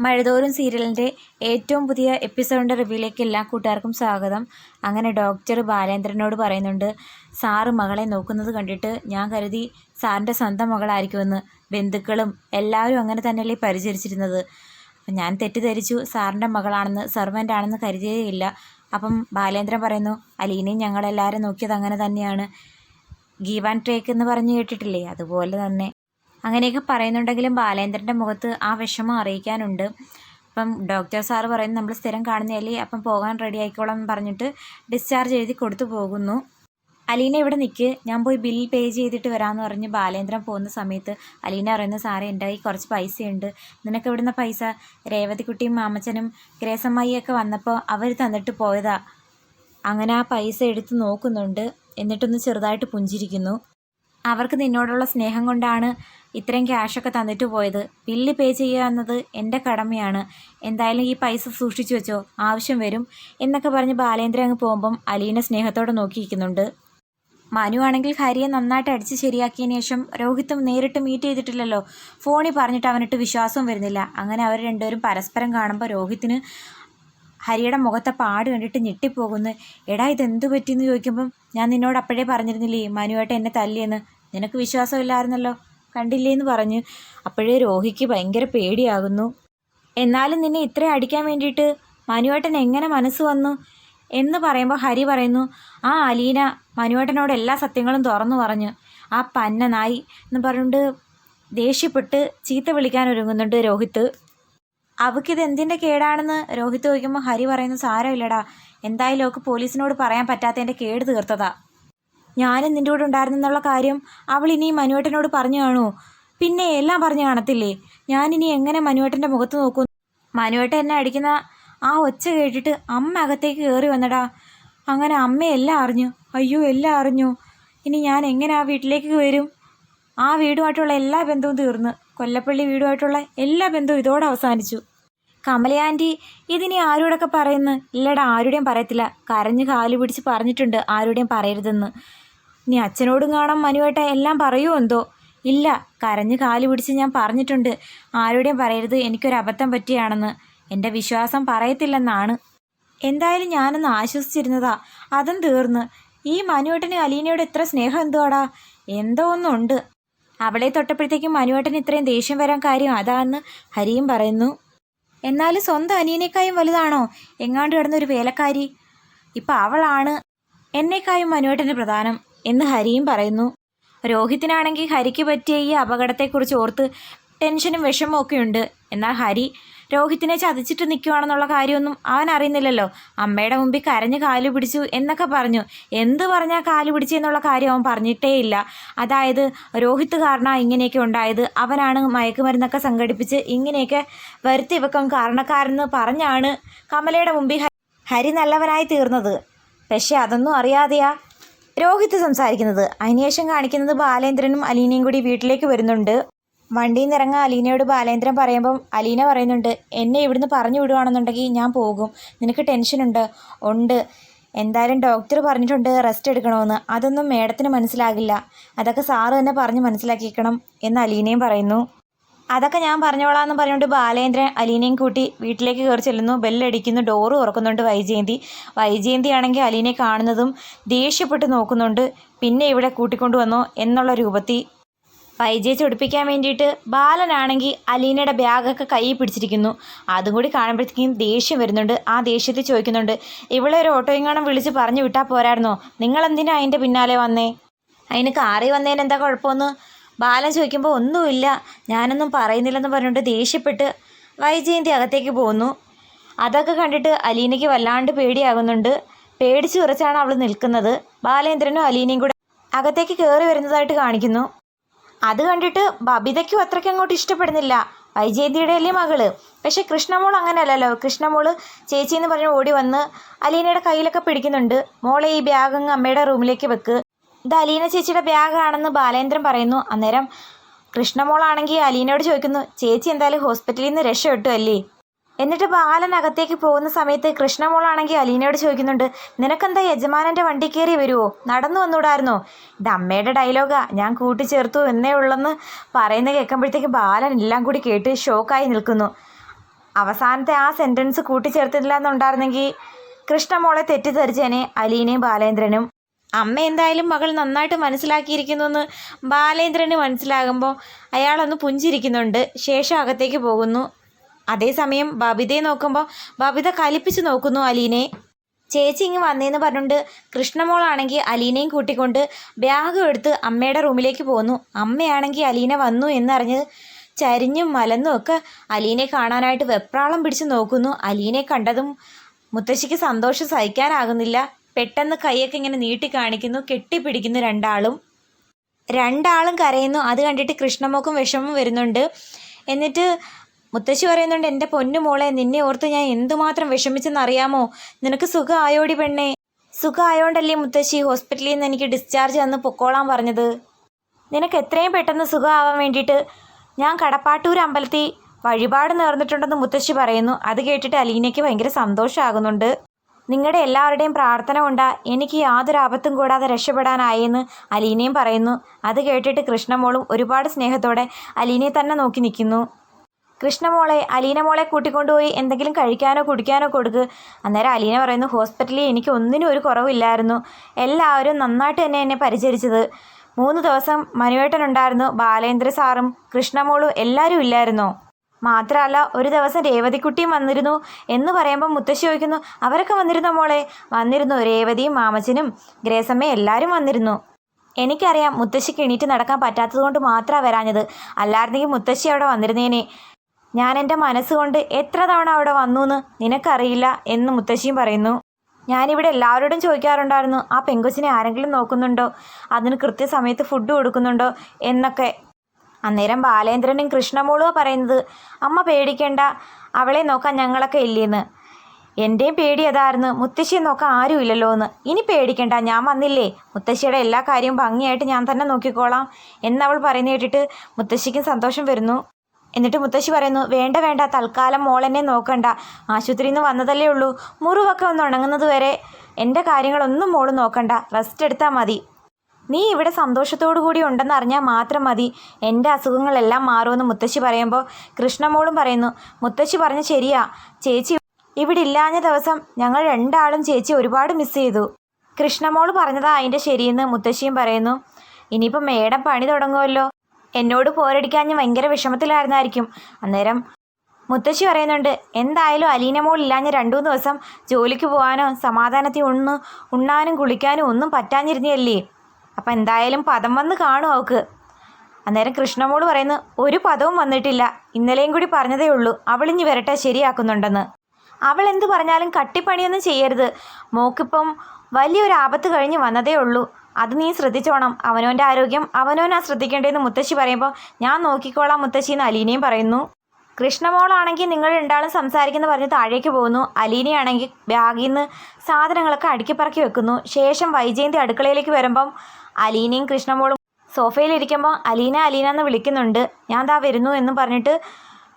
മഴതോറും സീരിയലിന്റെ ഏറ്റവും പുതിയ എപ്പിസോഡിന്റെ റിവ്യൂയിലേക്ക് എല്ലാ കൂട്ടുകാർക്കും സ്വാഗതം. അങ്ങനെ ഡോക്ടർ ബാലേന്ദ്രനോട് പറയുന്നുണ്ട് സാറ് മകളെ നോക്കുന്നത് കണ്ടിട്ട് ഞാൻ കരുതി സാറിന്റെ സ്വന്തം മകളായിരിക്കുമെന്ന് ബന്ധുക്കളും എല്ലാവരും അങ്ങനെ തന്നെയല്ലേ പരിചരിച്ചിരുന്നത്. അപ്പം ഞാൻ തെറ്റിദ്ധരിച്ചു സാറിന്റെ മകളാണെന്ന് സെർവന്റ് ആണെന്ന് കരുതിയേയില്ല. അപ്പം ബാലേന്ദ്രൻ പറയുന്നു അലീനയും ഞങ്ങളെല്ലാവരും നോക്കിയത് അങ്ങനെ തന്നെയാണ്. ഗീവ് ആൻഡ് ടേക്ക് എന്ന് പറഞ്ഞു കേട്ടിട്ടില്ലേ? അതുപോലെ തന്നെ. അങ്ങനെയൊക്കെ പറയുന്നുണ്ടെങ്കിലും ബാലേന്ദ്രന്റെ മുഖത്ത് ആ വിഷമം അറിയിക്കാനുണ്ട്. അപ്പം ഡോക്ടർ സാറ് പറയുന്നത് നമ്മൾ സ്ഥിരം കാണുന്നതല്ലേ? അപ്പം പോകാൻ റെഡി ആയിക്കോളാം പറഞ്ഞിട്ട് ഡിസ്ചാർജ് എഴുതി കൊടുത്തു പോകുന്നു. അലീന ഇവിടെ നിൽക്ക് ഞാൻ പോയി ബിൽ പേ ചെയ്തിട്ട് വരാമെന്ന് പറഞ്ഞ് ബാലേന്ദ്രൻ പോകുന്ന സമയത്ത് അലീന പറയുന്ന സാറേ എന്റെ കയ്യിൽ കുറച്ച് പൈസയുണ്ട്. നിനക്ക് ഇവിടുന്ന പൈസ? രേവതിക്കുട്ടിയും മാമച്ചനും ഗ്രേസമ്മയൊക്കെ വന്നപ്പോൾ അവർ തന്നിട്ട് പോയതാ. അങ്ങനെ ആ പൈസ എടുത്ത് നോക്കുന്നുണ്ട്. എന്നിട്ടൊന്ന് ചെറുതായിട്ട് പുഞ്ചിരിക്കുന്നു. അവർക്ക് നിന്നോടുള്ള സ്നേഹം കൊണ്ടാണ് ഇത്രയും ക്യാഷൊക്കെ തന്നിട്ട് പോയത്. ബില്ല് പേ ചെയ്യുക എന്നത് എന്റെ കടമയാണ്. എന്തായാലും ഈ പൈസ സൂക്ഷിച്ചു വെച്ചോ. ആവശ്യം വരും എന്നൊക്കെ പറഞ്ഞ് ബാലേന്ദ്രൻ അങ്ങ് പോകുമ്പം അലീനെ സ്നേഹത്തോടെ നോക്കിയിരിക്കുന്നുണ്ട്. മനു ആണെങ്കിൽ ഹരിയെ നന്നായിട്ട് അടിച്ച് ശരിയാക്കിയതിന് ശേഷം രോഹിത്തും നേരിട്ട് മീറ്റ് ചെയ്തിട്ടില്ലല്ലോ. ഫോണിൽ പറഞ്ഞിട്ട് അവനിട്ട് വിശ്വാസവും വരുന്നില്ല. അങ്ങനെ അവർ രണ്ടുപേരും പരസ്പരം കാണുമ്പോൾ രോഹിത്തിന് ഹരിയുടെ മുഖത്തെ പാട് കണ്ടിട്ട് ഞെട്ടിപ്പോകുന്നു. എടാ ഇതെന്തു പറ്റിയെന്ന് ചോദിക്കുമ്പം ഞാൻ നിന്നോട് അപ്പോഴേ പറഞ്ഞിരുന്നില്ലേ മനുവായിട്ട് എന്നെ തല്ലിയെന്ന്? നിനക്ക് വിശ്വാസമില്ലായിരുന്നല്ലോ? കണ്ടില്ലേന്ന് പറഞ്ഞ്. അപ്പോഴേ രോഹിക്ക് ഭയങ്കര പേടിയാകുന്നു. എന്നാലും നിന്നെ ഇത്രയും അടിക്കാൻ വേണ്ടിയിട്ട് മനുവേട്ടൻ എങ്ങനെ മനസ്സ് വന്നു? എന്ന് പറയുമ്പോൾ ഹരി പറയുന്നു ആ അലീന മനുവേട്ടനോട് എല്ലാ സത്യങ്ങളും തുറന്നു പറഞ്ഞു. ആ പന്ന നായി എന്ന് പറഞ്ഞുകൊണ്ട് ദേഷ്യപ്പെട്ട് ചീത്ത വിളിക്കാൻ ഒരുങ്ങുന്നുണ്ട് രോഹിത്ത്. അവക്കിത് എന്തിന്റെ കേടാണെന്ന് രോഹിത്ത് ചോദിക്കുമ്പോൾ ഹരി പറയുന്നു സാരമില്ലടാ. എന്തായാലും ഒക്കെ പോലീസിനോട് പറയാൻ പറ്റാത്തതിന്റെ കേട് തീർത്തതാ. ഞാനും നിന്റെ കൂടെ ഉണ്ടായിരുന്നെന്നുള്ള കാര്യം അവൾ ഇനി മനുവേട്ടനോട് പറഞ്ഞു കാണുമോ? പിന്നെ എല്ലാം പറഞ്ഞു കാണത്തില്ലേ? ഞാനിനി എങ്ങനെ മനുവേട്ടന്റെ മുഖത്ത് നോക്കും? മനുവേട്ടൻ എന്നെ അടിക്കുന്ന ആ ഒച്ച കേട്ടിട്ട് അമ്മ അകത്തേക്ക് കയറി വന്നടാ. അങ്ങനെ അമ്മ എല്ലാം അറിഞ്ഞു. അയ്യോ എല്ലാം അറിഞ്ഞു. ഇനി ഞാൻ എങ്ങനെ ആ വീട്ടിലേക്ക് വരും? ആ വീടുമായിട്ടുള്ള എല്ലാ ബന്ധവും തീർന്നു. കൊല്ലപ്പള്ളി വീടുമായിട്ടുള്ള എല്ലാ ബന്ധവും ഇതോടെ അവസാനിച്ചു. കമലയാന്റി ഇതിനി ആരോടൊക്കെ പറയുന്നു? ഇല്ലടാ ആരുടെയും പറയത്തില്ല. കരഞ്ഞ് കാൽ പിടിച്ച് പറഞ്ഞിട്ടുണ്ട് ആരുടെയും പറയരുതെന്ന്. ഇനി അച്ഛനോടും കാണാൻ മനുവേട്ട എല്ലാം പറയുമോ എന്തോ. ഇല്ല കരഞ്ഞ് കാൽ പിടിച്ച് ഞാൻ പറഞ്ഞിട്ടുണ്ട്. ആരോടെയും പറയരുത് എനിക്കൊരു അബദ്ധം പറ്റിയാണെന്ന്. എന്റെ വിശ്വാസം പറയത്തില്ലെന്നാണ്. എന്തായാലും ഞാനൊന്ന് ആശ്വസിച്ചിരുന്നതാ. അതും തീർന്ന്. ഈ മനുവേട്ടന് അലീനയോട് ഇത്ര സ്നേഹം എന്തുവാടാ? എന്തോ ഒന്നുണ്ട്. അവളെ തൊട്ടപ്പോഴത്തേക്കും മനുവേട്ടന് ഇത്രയും ദേഷ്യം വരാൻ കാര്യം അതാന്ന് ഹരിയും പറയുന്നു. എന്നാലും സ്വന്തം അനിയനേക്കായും വലുതാണോ? എങ്ങാണ്ട് കിടന്നൊരു വേലക്കാരി. ഇപ്പം അവളാണ്. എന്നേക്കായും മനുവേട്ടന് പ്രധാനം. എന്ന് ഹരിയും പറയുന്നു. രോഹിത്തിനാണെങ്കിൽ ഹരിക്ക് പറ്റിയ ഈ അപകടത്തെക്കുറിച്ച് ഓർത്ത് ടെൻഷനും വിഷമവും ഒക്കെ ഉണ്ട് എന്നാൽ ഹരി രോഹിത്തിനെ ചതിച്ചിട്ട് നിൽക്കുവാണെന്നുള്ള കാര്യമൊന്നും അവൻ അറിയുന്നില്ലല്ലോ. അമ്മയുടെ മുമ്പിൽ കരഞ്ഞ് കാലു പിടിച്ചു എന്നൊക്കെ പറഞ്ഞു. എന്ത് പറഞ്ഞാൽ കാലു പിടിച്ചു എന്നുള്ള കാര്യം അവൻ പറഞ്ഞിട്ടേ ഇല്ല. അതായത് രോഹിത്ത് കാരണം ഇങ്ങനെയൊക്കെ ഉണ്ടായത്. അവനാണ് മയക്കുമരുന്നൊക്കെ സംഘടിപ്പിച്ച് ഇങ്ങനെയൊക്കെ വരുത്തി വെക്കാൻ കാരണക്കാരെന്ന് പറഞ്ഞാണ് കമലയുടെ മുമ്പിൽ ഹരി നല്ലവനായി തീർന്നത്. പക്ഷേ അതൊന്നും അറിയാതെയാ രോഹിത്ത് സംസാരിക്കുന്നത്. അതിനുശേഷം കാണിക്കുന്നത് ബാലേന്ദ്രനും അലീനയും കൂടി വീട്ടിലേക്ക് വരുന്നുണ്ട്. വണ്ടിയിൽ നിന്ന് ഇറങ്ങാൻ അലീനയോട് ബാലേന്ദ്രൻ പറയുമ്പം അലീന പറയുന്നുണ്ട് എന്നെ ഇവിടുന്ന് പറഞ്ഞു വിടുവാണെന്നുണ്ടെങ്കിൽ ഞാൻ പോകും. നിനക്ക് ടെൻഷനുണ്ട് ഉണ്ട്? എന്തായാലും ഡോക്ടർ പറഞ്ഞിട്ടുണ്ട് റെസ്റ്റ് എടുക്കണമെന്ന്. അതൊന്നും മേഡത്തിന് മനസ്സിലാകില്ല. അതൊക്കെ സാറ് തന്നെ പറഞ്ഞ് മനസ്സിലാക്കിക്കണം എന്ന് അലീനയും പറയുന്നു. അതൊക്കെ ഞാൻ പറഞ്ഞോളാമെന്ന് പറഞ്ഞുകൊണ്ട് ബാലേന്ദ്രൻ അലീനയും കൂട്ടി വീട്ടിലേക്ക് കയറി ചെല്ലുന്നു. ബെല്ലടിക്കുന്നു ഡോർ തുറക്കുന്നുണ്ട് വൈജയന്തി. വൈജയന്തി ആണെങ്കിൽ അലീനയെ കാണുന്നതും ദേഷ്യപ്പെട്ട് നോക്കുന്നുണ്ട്. പിന്നെ ഇവിടെ കൂട്ടിക്കൊണ്ടു വന്നോ എന്നുള്ള രൂപത്തിൽ വൈജയെ ചൊടിപ്പിക്കാൻ വേണ്ടിയിട്ട് ബാലനാണെങ്കിൽ അലീനയുടെ ബാഗൊക്കെ കയ്യിൽ പിടിച്ചിരിക്കുന്നു. അതും കൂടി കാണുമ്പോഴത്തേക്കും ദേഷ്യം വരുന്നുണ്ട്. ആ ദേഷ്യത്തിൽ ചോദിക്കുന്നുണ്ട് ഇവളെ ഒരു ഓട്ടോയും കാണാൻ വിളിച്ച് പറഞ്ഞു വിട്ടാൽ പോരായിരുന്നോ? നിങ്ങളെന്തിനാ അതിന്റെ പിന്നാലെ വന്നേ? അതിന് കാറി വന്നതിന് എന്താ കുഴപ്പമെന്ന്? ബാലൻ ചോദിക്കുമ്പോൾ ഒന്നുമില്ല ഞാനൊന്നും പറയുന്നില്ലെന്ന് പറഞ്ഞുകൊണ്ട് ദേഷ്യപ്പെട്ട് വൈജയന്തി അകത്തേക്ക് പോകുന്നു അതൊക്കെ കണ്ടിട്ട് അലീനയ്ക്ക് വല്ലാണ്ട് പേടിയാകുന്നുണ്ട്. പേടിച്ചു ഉറച്ചാണ് അവൾ നിൽക്കുന്നത്. ബാലേന്ദ്രനും അലീനയും കൂടെ അകത്തേക്ക് കയറി വരുന്നതായിട്ട് കാണിക്കുന്നു. അത് കണ്ടിട്ട് ബബിതയ്ക്കും അത്രയ്ക്ക് അങ്ങോട്ട് ഇഷ്ടപ്പെടുന്നില്ല. വൈജയന്തിയുടെ അല്ലേ മകൾ? പക്ഷെ കൃഷ്ണമോൾ അങ്ങനെയല്ലല്ലോ. കൃഷ്ണമോൾ ചേച്ചി എന്ന് പറഞ്ഞ് ഓടി വന്ന് അലീനയുടെ കയ്യിലൊക്കെ പിടിക്കുന്നുണ്ട്. മോളെ ഈ ബാഗ് അങ്ങ് അമ്മയുടെ റൂമിലേക്ക് വെക്ക്. ഇത് അലീന ചേച്ചിയുടെ ബാഗാണെന്ന് ബാലേന്ദ്രൻ പറയുന്നു. അന്നേരം കൃഷ്ണമോളാണെങ്കിൽ അലീനയോട് ചോദിക്കുന്നു ചേച്ചി എന്തായാലും ഹോസ്പിറ്റലിൽ നിന്ന് രക്ഷപ്പെട്ടു അല്ലേ? എന്നിട്ട് ബാലൻ അകത്തേക്ക് പോകുന്ന സമയത്ത് കൃഷ്ണമോളാണെങ്കിൽ അലീനയോട് ചോദിക്കുന്നുണ്ട് നിനക്കെന്താ യജമാനന്റെ വണ്ടി കയറി വരുമോ നടന്നു വന്നൂടായിരുന്നോ? ഇത് അമ്മയുടെ ഡയലോഗാ. ഞാൻ കൂട്ടിച്ചേർത്തു എന്നേ ഉള്ളെന്ന് പറയുന്നത് കേൾക്കുമ്പോഴത്തേക്ക് ബാലൻ എല്ലാം കൂടി കേട്ട് ഷോക്കായി നിൽക്കുന്നു. അവസാനത്തെ ആ സെന്റൻസ് കൂട്ടിച്ചേർത്തില്ല എന്നുണ്ടായിരുന്നെങ്കിൽ കൃഷ്ണമോളെ തെറ്റിദ്ധരിച്ചേനെ അലീനയും ബാലേന്ദ്രനും. അമ്മ എന്തായാലും മകൾ നന്നായിട്ട് മനസ്സിലാക്കിയിരിക്കുന്നു എന്ന് ബാലേന്ദ്രന് മനസ്സിലാകുമ്പോൾ അയാളൊന്ന് പുഞ്ചിരിക്കുന്നുണ്ട്. ശേഷം അകത്തേക്ക് പോകുന്നു. അതേസമയം ബബിതയെ നോക്കുമ്പോൾ ബബിത കലിപ്പിച്ച് നോക്കുന്നു അലീനെ. ചേച്ചി ഇങ്ങ് വന്നേന്ന് പറഞ്ഞുകൊണ്ട് കൃഷ്ണമോളാണെങ്കിൽ അലീനയും കൂട്ടിക്കൊണ്ട് ബാഗ് എടുത്ത് അമ്മയുടെ റൂമിലേക്ക് പോകുന്നു അമ്മയാണെങ്കിൽ അലീന വന്നു എന്നറിഞ്ഞ് ചരിഞ്ഞും മലന്നും ഒക്കെ അലീനെ കാണാനായിട്ട് വെപ്രാളം പിടിച്ച് നോക്കുന്നു. അലീനെ കണ്ടതും മുത്തശ്ശിക്ക് സന്തോഷം സഹിക്കാനാകുന്നില്ല. പെട്ടെന്ന് കൈയൊക്കെ ഇങ്ങനെ നീട്ടി കാണിക്കുന്നു കെട്ടിപ്പിടിക്കുന്നു രണ്ടാളും. രണ്ടാളും കരയുന്നു. അത് കണ്ടിട്ട് കൃഷ്ണമോക്കും വിഷമം വരുന്നുണ്ട്. എന്നിട്ട് മുത്തശ്ശി പറയുന്നുണ്ട് എന്റെ പൊന്നു മോളെ നിന്നെ ഓർത്ത് ഞാൻ എന്തുമാത്രം വിഷമിച്ചെന്നറിയാമോ നിനക്ക് സുഖമായോടി പെണ്ണേ. സുഖമായോണ്ടല്ലേ മുത്തശ്ശി ഹോസ്പിറ്റലിൽ നിന്ന് എനിക്ക് ഡിസ്ചാർജ് തന്ന് പൊക്കോളാൻ പറഞ്ഞത്? നിനക്ക് എത്രയും പെട്ടെന്ന് സുഖമാവാൻ വേണ്ടിയിട്ട് ഞാൻ കടപ്പാട്ടൂർ അമ്പലത്തിൽ വഴിപാട് നേർന്നിട്ടുണ്ടെന്ന് മുത്തശ്ശി പറയുന്നു. അത് കേട്ടിട്ട് അലീനയ്ക്ക് ഭയങ്കര സന്തോഷമാകുന്നുണ്ട് നിങ്ങളുടെ എല്ലാവരുടെയും പ്രാർത്ഥന കൊണ്ടാ എനിക്ക് യാതൊരു ആപത്തും കൂടാതെ രക്ഷപ്പെടാനായെന്ന് അലീനയും പറയുന്നു. അത് കേട്ടിട്ട് കൃഷ്ണമോളും ഒരുപാട് സ്നേഹത്തോടെ അലീനയെ തന്നെ നോക്കി നിൽക്കുന്നു. കൃഷ്ണമോളെ അലീന മോളെ കൂട്ടിക്കൊണ്ടുപോയി എന്തെങ്കിലും കഴിക്കാനോ കുടിക്കാനോ കൊടുക്ക്. അന്നേരം അലീന പറയുന്നു ഹോസ്പിറ്റലിൽ എനിക്ക് ഒന്നിനും ഒരു കുറവില്ലായിരുന്നു. എല്ലാവരും നന്നായിട്ട് തന്നെ എന്നെ പരിചരിച്ചത്. മൂന്ന് ദിവസം മനുവേട്ടനുണ്ടായിരുന്നു ബാലേന്ദ്ര സാറും കൃഷ്ണമോളും എല്ലാവരും ഇല്ലായിരുന്നോ? മാത്രമല്ല ഒരു ദിവസം രേവതിക്കുട്ടിയും വന്നിരുന്നു എന്ന് പറയുമ്പോൾ മുത്തശ്ശി ചോദിക്കുന്നു അവരൊക്കെ വന്നിരുന്നോ മോളെ? വന്നിരുന്നു രേവതിയും മാമച്ചനും ഗ്രേസമ്മയും എല്ലാവരും വന്നിരുന്നു. എനിക്കറിയാം മുത്തശ്ശിക്ക് എണീറ്റ് നടക്കാൻ പറ്റാത്തത് കൊണ്ട് മാത്രമാണ് വരാഞ്ഞത്. അല്ലായിരുന്നെങ്കിൽ മുത്തശ്ശി അവിടെ വന്നിരുന്നേനെ. ഞാൻ എന്റെ മനസ്സുകൊണ്ട് എത്ര തവണ അവിടെ വന്നു എന്ന് നിനക്കറിയില്ല എന്ന് മുത്തശ്ശിയും പറയുന്നു. ഞാനിവിടെ എല്ലാവരോടും ചോദിക്കാറുണ്ടായിരുന്നു ആ പെങ്കൊച്ചിനെ ആരെങ്കിലും നോക്കുന്നുണ്ടോ? അതിന് കൃത്യസമയത്ത് ഫുഡ് കൊടുക്കുന്നുണ്ടോ? എന്നൊക്കെ അന്നേരം ബാലേന്ദ്രനും കൃഷ്ണമോളുവാ പറയുന്നത് അമ്മ പേടിക്കേണ്ട അവളെ നോക്കാൻ ഞങ്ങളൊക്കെ ഇല്ലേന്ന്. എന്റെയും പേടി അതായിരുന്നു മുത്തശ്ശിയെ നോക്കാൻ ആരും ഇല്ലല്ലോ എന്ന് ഇനി പേടിക്കണ്ട ഞാൻ വന്നില്ലേ? മുത്തശ്ശിയുടെ എല്ലാ കാര്യവും ഭംഗിയായിട്ട് ഞാൻ തന്നെ നോക്കിക്കോളാം. എന്നവൾ പറയുന്ന കേട്ടിട്ട് മുത്തശ്ശിക്കും സന്തോഷം വരുന്നു. എന്നിട്ട് മുത്തശ്ശി പറയുന്നു വേണ്ട വേണ്ട തൽക്കാലം മോളെന്നെ നോക്കണ്ട. ആശുപത്രിയിൽ നിന്ന് വന്നതല്ലേ ഉള്ളൂ. മുറിവൊക്കെ ഒന്ന് ഉണങ്ങുന്നത് വരെ എന്റെ കാര്യങ്ങളൊന്നും മോൾ നോക്കണ്ട. റെസ്റ്റ് എടുത്താൽ മതി. നീ ഇവിടെ സന്തോഷത്തോടു കൂടി ഉണ്ടെന്ന് അറിഞ്ഞാൽ മാത്രം മതി. എന്റെ അസുഖങ്ങളെല്ലാം മാറുമെന്ന് മുത്തശ്ശി പറയുമ്പോൾ കൃഷ്ണമോളും പറയുന്നു മുത്തശ്ശി പറഞ്ഞ ശരിയാ. ചേച്ചി ഇവിടെ ഇല്ലാഞ്ഞ ദിവസം ഞങ്ങൾ രണ്ടാളും ചേച്ചി ഒരുപാട് മിസ് ചെയ്തു. കൃഷ്ണമോൾ പറഞ്ഞതാ അതിന്റെ ശരിയെന്ന് മുത്തശ്ശിയും പറയുന്നു. ഇനിയിപ്പോൾ മേഡം പണി തുടങ്ങുമല്ലോ. എന്നോട് പോരടിക്കാഞ്ഞ് ഭയങ്കര വിഷമത്തിലായിരുന്നായിരിക്കും. അന്നേരം മുത്തശ്ശി പറയുന്നുണ്ട് എന്തായാലും അലീന മോൾ ഇല്ലാഞ്ഞ രണ്ടു മൂന്ന് ദിവസം ജോലിക്ക് പോകാനോ സമാധാനത്തിൽ ഉണ്ണു ഉണ്ണാനും കുളിക്കാനും ഒന്നും പറ്റാഞ്ഞിരുന്നല്ലേ അപ്പം എന്തായാലും പദം വന്ന് കാണും അവൾക്ക് അന്നേരം കൃഷ്ണമോൾ പറയുന്നു ഒരു പദവും വന്നിട്ടില്ല. ഇന്നലെയും കൂടി പറഞ്ഞതേ ഉള്ളൂ. അവളിഞ്ഞ് വരട്ടെ ശരിയാക്കുന്നുണ്ടെന്ന്. അവൾ എന്ത് പറഞ്ഞാലും കട്ടിപ്പണിയൊന്നും ചെയ്യരുത്. മോക്കിപ്പം വലിയൊരു ആപത്ത് കഴിഞ്ഞ് വന്നതേ ഉള്ളൂ. അത് നീ ശ്രദ്ധിച്ചോണം. അവനവന്റെ ആരോഗ്യം അവനോനാ ശ്രദ്ധിക്കേണ്ടതെന്ന് മുത്തശ്ശി പറയുമ്പോൾ ഞാൻ നോക്കിക്കോളാം മുത്തശ്ശി എന്ന് അലീനയും പറയുന്നു. കൃഷ്ണമോളാണെങ്കിൽ നിങ്ങൾ രണ്ടാളും സംസാരിക്കുന്ന പറഞ്ഞ് താഴേക്ക് പോകുന്നു. അലീനയാണെങ്കിൽ ബാഗിൽ നിന്ന് സാധനങ്ങളൊക്കെ അടുക്കി പറക്കി വെക്കുന്നു. ശേഷം വൈജയന്തി അടുക്കളയിലേക്ക് വരുമ്പം അലീനയും കൃഷ്ണമോളും സോഫയിലിരിക്കുമ്പോൾ അലീന അലീന എന്ന് വിളിക്കുന്നുണ്ട്. ഞാൻ ദാ വരുന്നു എന്ന് പറഞ്ഞിട്ട്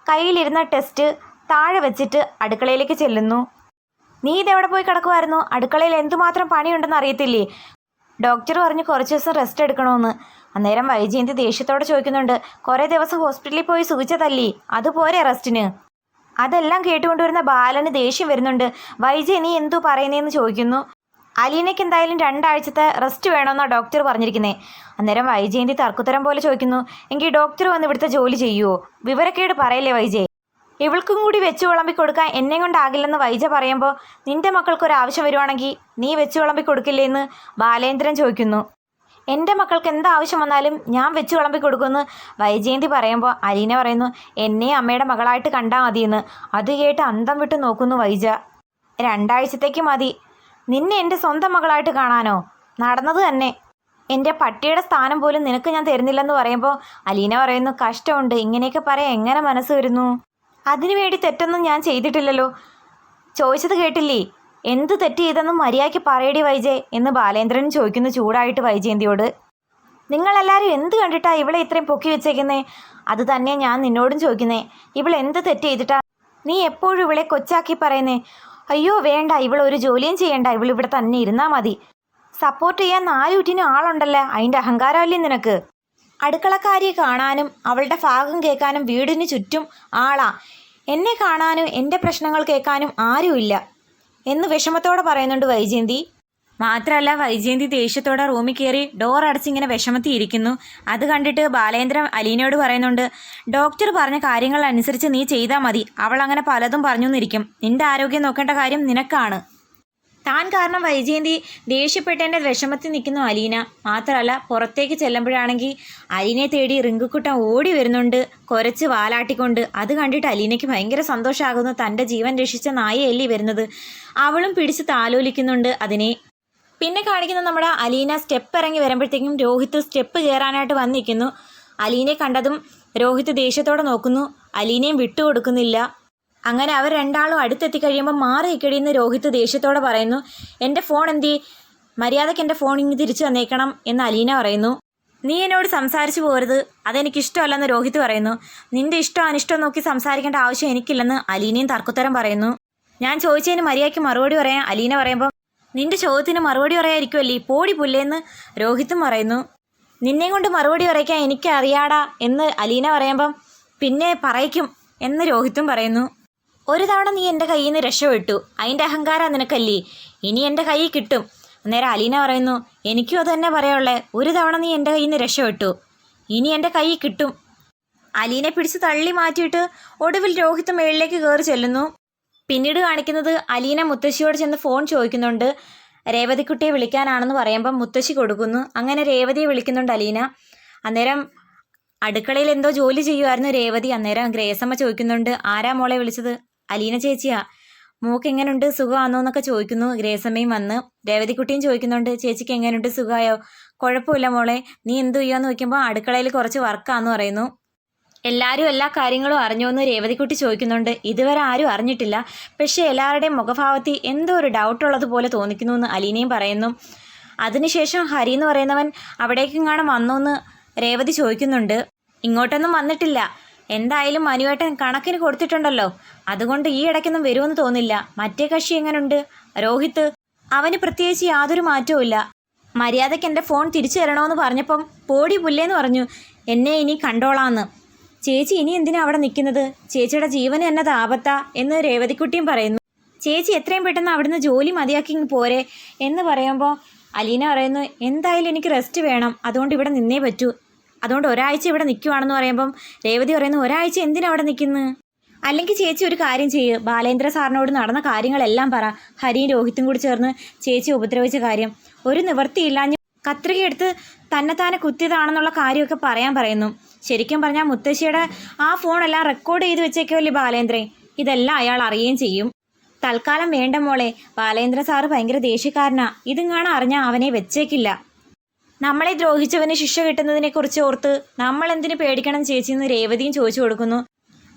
കയ്യിലിരുന്ന ടെസ്റ്റ് താഴെ വെച്ചിട്ട് അടുക്കളയിലേക്ക് ചെല്ലുന്നു. നീ ഇതെവിടെ പോയി കിടക്കുമായിരുന്നു അടുക്കളയിൽ എന്തുമാത്രം പണിയുണ്ടെന്ന് അറിയത്തില്ലേ ഡോക്ടർ പറഞ്ഞ് കുറച്ച് ദിവസം റെസ്റ്റ് എടുക്കണമെന്ന് അന്നേരം വൈജയന്തി ദേഷ്യത്തോടെ ചോദിക്കുന്നുണ്ട്? കുറേ ദിവസം ഹോസ്പിറ്റലിൽ പോയി സൂചിച്ചതല്ലേ അതുപോരെ റെസ്റ്റിന് അതെല്ലാം കേട്ടുകൊണ്ടുവരുന്ന ബാലന് ദേഷ്യം വരുന്നുണ്ട്. വൈജയ് നീ എന്തു പറയുന്നതെന്ന് ചോദിക്കുന്നു? അലീനയ്ക്ക് എന്തായാലും രണ്ടാഴ്ചത്തെ റെസ്റ്റ് വേണമെന്നാണ് ഡോക്ടർ പറഞ്ഞിരിക്കുന്നത് അന്നേരം വൈജയന്തി തർക്കുത്തരം പോലെ ചോദിക്കുന്നു. എങ്കിൽ ഡോക്ടർ വന്ന് ഇവിടുത്തെ ജോലി ചെയ്യുമോ വിവരക്കേട് പറയല്ലേ വൈജയ് ഇവൾക്കും കൂടി വെച്ച് വിളമ്പി കൊടുക്കാൻ എന്നെ കൊണ്ടാകില്ലെന്ന് വൈജ പറയുമ്പോൾ നിന്റെ മക്കൾക്ക് ഒരു ആവശ്യം വരുവാണെങ്കിൽ നീ വെച്ച് വിളമ്പി കൊടുക്കില്ലേ എന്ന് ബാലേന്ദ്രൻ ചോദിക്കുന്നു. എന്റെ മക്കൾക്ക് എന്ത് ആവശ്യം വന്നാലും ഞാൻ വെച്ച് വിളമ്പി കൊടുക്കുമെന്ന് വൈജയന്തി പറയുമ്പോൾ അലീന പറയുന്നു എന്നെ അമ്മയുടെ മകളായിട്ട് കണ്ടാൽ മതിയെന്ന്. അത് കേട്ട് അന്തം വിട്ട് നോക്കുന്നു വൈജ. രണ്ടാഴ്ചത്തേക്ക് മതി. നിന്നെ എന്റെ സ്വന്തം മകളായിട്ട് കാണാനോ? നടന്നത് തന്നെ. എന്റെ പട്ടിയുടെ സ്ഥാനം പോലും നിനക്ക് ഞാൻ തരുന്നില്ലെന്ന് പറയുമ്പോൾ അലീന പറയുന്നു കഷ്ടമുണ്ട്. ഇങ്ങനെയൊക്കെ പറയാൻ എങ്ങനെ മനസ്സ് വരുന്നു? അതിനു വേണ്ടി തെറ്റൊന്നും ഞാൻ ചെയ്തിട്ടില്ലല്ലോ. ചോദിച്ചത് കേട്ടില്ലേ? എന്ത് തെറ്റ് ചെയ്തെന്ന് മര്യാദയ്ക്ക് പറയടി വൈജയ് എന്ന് ബാലേന്ദ്രൻ ചോദിക്കുന്നു ചൂടായിട്ട് വൈജയന്തിയോട്. നിങ്ങളെല്ലാവരും എന്ത് കണ്ടിട്ടാ ഇവളെ ഇത്രയും പൊക്കി വെച്ചേക്കുന്നേ? അത് തന്നെ ഞാൻ നിന്നോടും ചോദിക്കുന്നേ. ഇവൾ തെറ്റ് ചെയ്തിട്ടാ? നീ എപ്പോഴും ഇവളെ കൊച്ചാക്കി പറയുന്നേ. അയ്യോ വേണ്ട ഇവൾ ഒരു ജോലിയും ചെയ്യണ്ട. ഇവൾ ഇവിടെ തന്നെ ഇരുന്നാൽ മതി. സപ്പോർട്ട് ചെയ്യാൻ നാലുറ്റിനും ആളുണ്ടല്ലേ? അതിന്റെ അഹങ്കാരമല്ലേ നിനക്ക്? അടുക്കളക്കാരിയെ കാണാനും അവളുടെ ഭാഗം കേൾക്കാനും വീടിന് ചുറ്റും ആളാ. എന്നെ കാണാനും എന്റെ പ്രശ്നങ്ങൾ കേൾക്കാനും ആരുമില്ല. എന്ന് വിഷമത്തോടെ പറയുന്നുണ്ട് വൈജയന്തി. മാത്രമല്ല വൈജയന്തി ദേഷ്യത്തോടെ റൂമിൽ കയറി ഡോർ അടച്ചിങ്ങനെ വിഷമത്തി ഇരിക്കുന്നു അത് കണ്ടിട്ട് ബാലേന്ദ്രൻ അലീനയോട് പറയുന്നുണ്ട് ഡോക്ടർ പറഞ്ഞ കാര്യങ്ങൾ അനുസരിച്ച് നീ ചെയ്താൽ മതി. അവൾ അങ്ങനെ പലതും പറഞ്ഞു നിന്നിരിക്കും നിന്റെ ആരോഗ്യം നോക്കേണ്ട കാര്യം നിനക്കാണ്. താൻ കാരണം വൈജയന്തി ദേഷ്യപ്പെട്ടതിന്റെ വിഷമത്തിൽ നിൽക്കുന്നു അലീന. മാത്രമല്ല പുറത്തേക്ക് ചെല്ലുമ്പോഴാണെങ്കിൽ അലീനയെ തേടി റിങ്കുക്കുട്ടൻ ഓടി വരുന്നുണ്ട് കുരച്ച് വാലാട്ടിക്കൊണ്ട്. അത് കണ്ടിട്ട് അലീനയ്ക്ക് ഭയങ്കര സന്തോഷമാകുന്നു തന്റെ ജീവൻ രക്ഷിച്ച നായയല്ലേ വരുന്നത്. അവളും പിടിച്ച് താലോലിക്കുന്നുണ്ട് അതിനെ. പിന്നെ കാണിക്കുന്ന നമ്മുടെ അലീന സ്റ്റെപ്പ് ഇറങ്ങി വരുമ്പോഴത്തേക്കും രോഹിത് സ്റ്റെപ്പ് കയറാനായിട്ട് വന്നിരിക്കുന്നു. അലീനെ കണ്ടതും രോഹിത് ദേഷ്യത്തോടെ നോക്കുന്നു. അലീനയും വിട്ടുകൊടുക്കുന്നില്ല. അങ്ങനെ അവർ രണ്ടാളും അടുത്തെത്തി കഴിയുമ്പോൾ മാറി ഇക്കടിയെന്ന് രോഹിത് ദേഷ്യത്തോടെ പറയുന്നു എന്റെ ഫോൺ എന്തി? മര്യാദയ്ക്ക് എന്റെ ഫോൺ ഇങ്ങ് തിരിച്ചു തന്നേക്കണം എന്ന് അലീന പറയുന്നു. നീ എന്നോട് സംസാരിച്ചു പോരുത്. അതെനിക്കിഷ്ടമല്ലെന്ന് രോഹിത് പറയുന്നു. നിന്റെ ഇഷ്ടം അനിഷ്ടം നോക്കി സംസാരിക്കേണ്ട ആവശ്യം എനിക്കില്ലെന്ന് അലീനയും തർക്കുത്തരം പറയുന്നു. ഞാൻ ചോദിച്ചതിന് മര്യാദയ്ക്ക് മറുപടി പറയാൻ അലീന പറയുമ്പോൾ നിന്റെ ചോദ്യത്തിന് മറുപടി പറയായിരിക്കുമല്ലേ പോടി പുല്ലേന്ന് രോഹിത്തും പറയുന്നു. നിന്നെയും കൊണ്ട് മറുപടി പറയ്ക്കാൻ എനിക്ക് അറിയാടാ എന്ന് അലീന പറയുമ്പം പിന്നെ പറയിക്കും എന്ന് രോഹിത്തും പറയുന്നു. ഒരു തവണ നീ എന്റെ കയ്യിൽ നിന്ന് രക്ഷപ്പെട്ടു. അതിന്റെ അഹങ്കാരം നിനക്കല്ലേ? ഇനി എന്റെ കയ്യിൽ കിട്ടും. അന്നേരം അലീന പറയുന്നു എനിക്കും അത് തന്നെ ഒരു തവണ നീ എന്റെ കയ്യിൽ നിന്ന് രക്ഷപ്പെട്ടു. ഇനി എന്റെ കയ്യിൽ കിട്ടും. അലീനെ പിടിച്ച് തള്ളി മാറ്റിയിട്ട് ഒടുവിൽ രോഹിത് മേളിലേക്ക് കയറി ചെല്ലുന്നു. പിന്നീട് കാണിക്കുന്നത് അലീന മുത്തശ്ശിയോട് ചെന്ന് ഫോൺ ചോദിക്കുന്നുണ്ട്. രേവതിക്കുട്ടിയെ വിളിക്കാനാണെന്ന് പറയുമ്പം മുത്തശ്ശി കൊടുക്കുന്നു. അങ്ങനെ രേവതിയെ വിളിക്കുന്നുണ്ട് അലീന. അന്നേരം അടുക്കളയിൽ എന്തോ ജോലി ചെയ്യുമായിരുന്നു രേവതി. അന്നേരം ഗ്രേസമ്മ ചോദിക്കുന്നുണ്ട് ആരാ മോളെ വിളിച്ചത്? അലീന ചേച്ചിയാ മോക്ക് എങ്ങനെയുണ്ട് സുഖമാണോ എന്നൊക്കെ ചോദിക്കുന്നു. ഗ്രേസമ്മയും വന്ന് രേവതിക്കുട്ടിയും ചോദിക്കുന്നുണ്ട് ചേച്ചിക്ക് എങ്ങനെയുണ്ട് സുഖമായോ? കുഴപ്പമില്ല മോളെ. നീ എന്തു ചെയ്യാന്ന് ചോദിക്കുമ്പോൾ അടുക്കളയിൽ കുറച്ച് വർക്കാന്ന് പറയുന്നു. എല്ലാവരും എല്ലാ കാര്യങ്ങളും അറിഞ്ഞോ എന്ന് രേവതിക്കുട്ടി ചോദിക്കുന്നുണ്ട്. ഇതുവരെ ആരും അറിഞ്ഞിട്ടില്ല. പക്ഷേ എല്ലാവരുടെയും മുഖഭാവത്തിൽ എന്തോ ഒരു ഡൗട്ട് ഉള്ളതുപോലെ തോന്നിക്കുന്നു എന്ന് അലീനയും പറയുന്നു. അതിനുശേഷം ഹരി എന്ന് പറയുന്നവൻ അവിടേക്കും കാണാൻ വന്നോ എന്ന് രേവതി ചോദിക്കുന്നുണ്ട്. ഇങ്ങോട്ടൊന്നും വന്നിട്ടില്ല. എന്തായാലും മനുവേട്ടൻ കണക്കിന് കൊടുത്തിട്ടുണ്ടല്ലോ. അതുകൊണ്ട് ഈ ഇടയ്ക്കൊന്നും വരുമെന്ന് തോന്നില്ല. മറ്റേ കക്ഷി എങ്ങനുണ്ട്? രോഹിത്ത് അവന് പ്രത്യേകിച്ച് യാതൊരു മാറ്റവും ഇല്ല. മര്യാദയ്ക്ക് എന്റെ ഫോൺ തിരിച്ചു തരണമെന്ന് പറഞ്ഞപ്പം പോടി പുല്ലേന്ന് പറഞ്ഞു എന്നെ ഇനി കണ്ടോളാന്ന്. ചേച്ചി ഇനി എന്തിനാ അവിടെ നിൽക്കുന്നത്? ചേച്ചിയുടെ ജീവൻ എന്നത് ആപത്താ എന്ന് രേവതിക്കുട്ടിയും പറയുന്നു. ചേച്ചി എത്രയും പെട്ടെന്ന് അവിടുന്ന് ജോലി മതിയാക്കി പോരെ എന്ന് പറയുമ്പോൾ അലീന പറയുന്നു എന്തായാലും എനിക്ക് റെസ്റ്റ് വേണം. അതുകൊണ്ട് ഇവിടെ നിന്നേ പറ്റൂ. അതുകൊണ്ട് ഒരാഴ്ച ഇവിടെ നിൽക്കുവാണെന്ന് പറയുമ്പം രേവതി പറയുന്നു ഒരാഴ്ച എന്തിനാ അവിടെ നിൽക്കുന്നു? അല്ലെങ്കിൽ ചേച്ചി ഒരു കാര്യം ചെയ്യ് ബാലേന്ദ്ര സാറിനോട് നടന്ന കാര്യങ്ങളെല്ലാം പറ. ഹരിയും രോഹിത്തും കൂടി ചേർന്ന് ചേച്ചി ഉപദ്രവിച്ച കാര്യം. ഒരു നിവൃത്തിയില്ലാഞ്ഞ് കത്രിക എടുത്ത് തന്നെത്താനെ കുത്തിയതാണെന്നുള്ള കാര്യമൊക്കെ പറയാൻ പറയുന്നു. ശരിക്കും പറഞ്ഞാൽ മുത്തശ്ശിയുടെ ആ ഫോണെല്ലാം റെക്കോർഡ് ചെയ്ത് വെച്ചേക്കുമല്ലേ ബാലേന്ദ്രൻ ഇതെല്ലാം അയാൾ അറിയുകയും ചെയ്യും. തൽക്കാലം വേണ്ട മോളെ ബാലേന്ദ്ര സാറ് ഭയങ്കര ദേഷ്യക്കാരനാ. ഇതും കാണാൻ അറിഞ്ഞാൽ അവനെ വെച്ചേക്കില്ല. നമ്മളെ ദ്രോഹിച്ചവന് ശിക്ഷ കിട്ടുന്നതിനെ കുറിച്ച് ഓർത്ത് നമ്മൾ എന്തിനു പേടിക്കണം ചേച്ചി എന്ന് രേവതിയും ചോദിച്ചു കൊടുക്കുന്നു.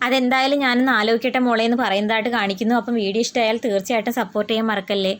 അതെന്തായാലും ഞാനൊന്ന് ആലോചിക്കട്ടെ മോളെ എന്ന് പറയുന്നതായിട്ട് കാണിക്കുന്നു. അപ്പം വീഡിയോ ഇഷ്ടമായാൽ തീർച്ചയായിട്ടും സപ്പോർട്ട് ചെയ്യാൻ മറക്കല്ലേ?